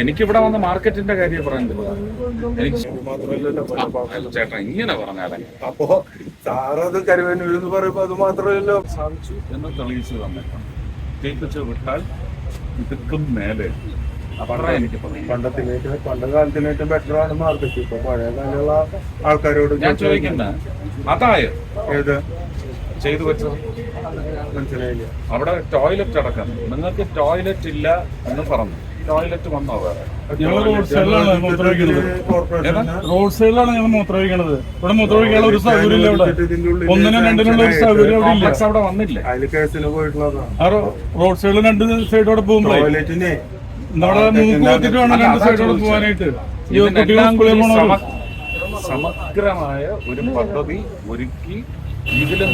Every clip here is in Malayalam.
എനിക്കിവിടെ വന്ന മാർക്കറ്റിന്റെ കാര്യം പറയുന്നത് എനിക്ക്. ചേട്ടാ ഇങ്ങനെ പറഞ്ഞാലേ. അപ്പോ സാറത് കരുവേനൂർ എന്ന് പറയുമ്പോ അത് മാത്രമല്ലല്ലോ. സാധിച്ചു. എന്ന് തെളിയിച്ചു തന്നിട്ടുണ്ട് ജയിപ്പിച്ച് വിട്ടാൽ ഇതുക്കും മേലെ. എനിക്ക് പണ്ടത്തിനേറ്റ് പണ്ട കാലത്തിനേറ്റ് ബെറ്റർ ആണ് മാർക്കറ്റ് ഇപ്പൊ പഴയ കാലമുള്ള ആൾക്കാരോട് ഞാൻ ചോദിക്കുന്ന അതായത് ചെയ്തു വെച്ചത്? മനസ്സിലായില്ല. അവിടെ ടോയ്ലറ്റ് അടക്കം നിങ്ങൾക്ക് ടോയ്ലറ്റ് ഇല്ല എന്ന് പറഞ്ഞു. ടോയ്ലറ്റ് വന്നോ വേറെ? ഞങ്ങൾ റോഡ് സൈഡിലാണ് മൂത്രമൊഴിക്കുന്നത് റോഡ് സൈഡിലാണ് ഞങ്ങൾ മൂത്രമൊഴിക്കണത്. ഇവിടെ മൂത്രമൊഴിക്കാനുള്ള ഒരു സൗകര്യം ഇല്ല ഇവിടെ. ഒന്നിനും രണ്ടിനുള്ള ഒരു സൗകര്യം അവിടെ ഇല്ല. അവിടെ വന്നില്ല? റോഡ് സൈഡിൽ രണ്ട് സൈഡോടെ പോകുമ്പോഴേ. ടോയ്ലറ്റിനെ നമ്മുടെ മൂക്ക് നോക്കിട്ട് വേണം രണ്ട് സൈഡോടെ പോകാനായിട്ട്. ഈ സ്കൂളിൽ സമഗ്രമായ ഒരു പദ്ധതി ഒരുക്കി ഇതിലും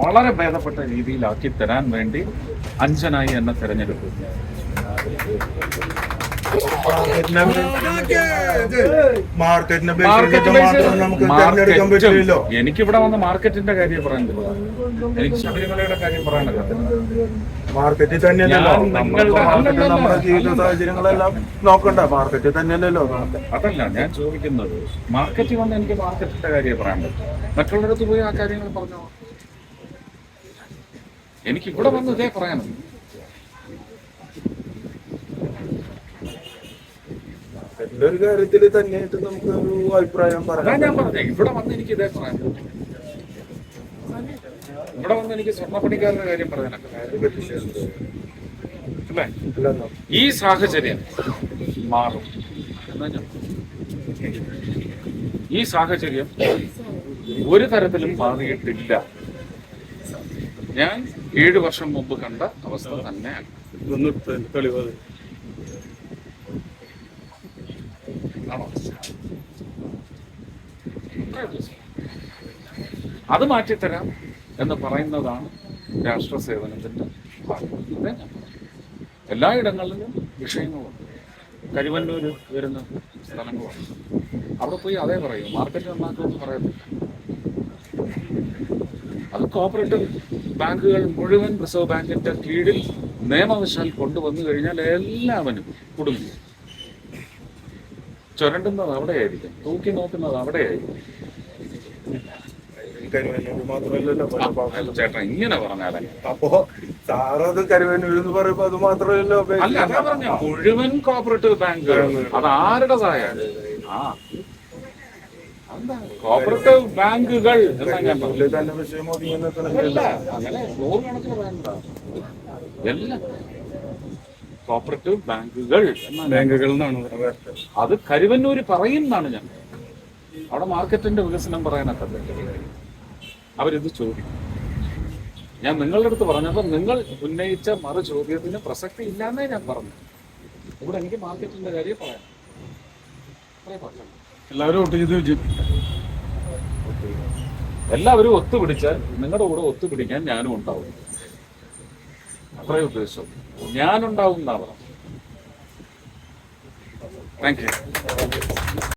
വളരെ ഭേദപ്പെട്ട രീതിയിലാക്കി തരാൻ വേണ്ടി അഞ്ജനായി എന്നെ തെരഞ്ഞെടുത്തു. എനിക്കിവിടെ വന്ന മാർക്കറ്റിന്റെ കാര്യം പറയുന്നത് എനിക്ക് ശബരിമലയുടെ കാര്യം പറയാനൊക്കെ മാർക്കറ്റിൽ തന്നെയല്ലോ നമ്മുടെ ജീവിത സാഹചര്യങ്ങളെല്ലാം നോക്കണ്ട. മാർക്കറ്റിൽ തന്നെയല്ലല്ലോ. നോക്കണ്ടേ അതല്ല ഞാൻ ചോദിക്കുന്നത് മാർക്കറ്റിൽ വന്ന് എനിക്ക് മാർക്കറ്റിന്റെ കാര്യം പറയാൻ പറ്റും മറ്റുള്ളവരടുത്ത് പോയി ആ കാര്യങ്ങൾ പറഞ്ഞോ? എനിക്ക് ഇവിടെ വന്ന് ഇതേ പറയാനും എല്ലാ ഒരു കാര്യത്തിൽ തന്നെയായിട്ട് നമുക്ക് ഒരു അഭിപ്രായം പറയാം. ഞാൻ പറഞ്ഞേ ഇവിടെ വന്ന് എനിക്ക് ഇതേ പറയാൻ ഇവിടെ വന്ന് എനിക്ക് സ്വർണപ്പണിക്കാരുടെ കാര്യം പറയാനൊക്കെ? ഈ സാഹചര്യം മാറും. ഈ സാഹചര്യം ഒരു തരത്തിലും മാറിയിട്ടില്ല. ഞാൻ ഏഴ് വർഷം മുമ്പ് കണ്ട അവസ്ഥ തന്നെയാണ് അത് മാറ്റിത്തരാം എന്ന് പറയുന്നതാണ് രാഷ്ട്ര സേവനത്തിന്റെ ഭാഗം. എല്ലായിടങ്ങളിലും വിഷയങ്ങളുണ്ട്. കരുവന്നൂര് വരുന്ന സ്ഥലങ്ങളുണ്ട്. അവിടെ പോയി അതേ പറയൂ. മാർക്കറ്റ് നന്നാക്കുമെന്ന് പറയത്തില്ല. അത് കോപ്പറേറ്റീവ് ബാങ്കുകൾ മുഴുവൻ റിസർവ് ബാങ്കിന്റെ കീഴിൽ നിയമവശാൽ കൊണ്ടുവന്നു കഴിഞ്ഞാൽ എല്ലാവരും കുടുങ്ങി ചുരണ്ടുന്നത് അവിടെയായിരിക്കും. തൂക്കി നോക്കുന്നത് അവിടെയായിരിക്കും. ചേട്ടാ ഇങ്ങനെ പറഞ്ഞാലേ. അപ്പോ സാറത് എന്ന് പറയുമ്പോ അത് മുഴുവൻ കോപ്പറേറ്റീവ് ബാങ്കുകൾ. അത് ആരുടേതായാലും ആ അല്ല ബാങ്കുകൾ അങ്ങനെ നൂറുകണക്കിന് ബാങ്കാ എല്ലാം കോപ്പറേറ്റീവ് ബാങ്കുകൾ ബാങ്കുകൾ എന്നാണ് അത് കരുവന്നൂര് പറയുന്നതാണ് ഞാൻ. അവിടെ മാർക്കറ്റിന്റെ വികസനം പറയാനൊക്കെ അവരിത് ചോദിക്കും. ഞാൻ നിങ്ങളുടെ അടുത്ത് പറഞ്ഞപ്പോൾ നിങ്ങൾ ഉന്നയിച്ച മറു ചോദ്യത്തിന് പ്രസക്തി ഇല്ലാന്നേ ഞാൻ പറഞ്ഞു. ഇവിടെ എനിക്ക് മാർക്കറ്റിന്റെ കാര്യം പറയാം. പറയാം. എല്ലാവരും വോട്ട് ചെയ്ത് വെച്ചു എല്ലാവരും ഒത്തുപിടിച്ചാൽ നിങ്ങളുടെ കൂടെ ഒത്തുപിടിക്കാൻ ഞാനും ഉണ്ടാവും. അത്രയും ഉദ്ദേശം. ഞാനുണ്ടാവും എന്നാ പറഞ്ഞു താങ്ക് യു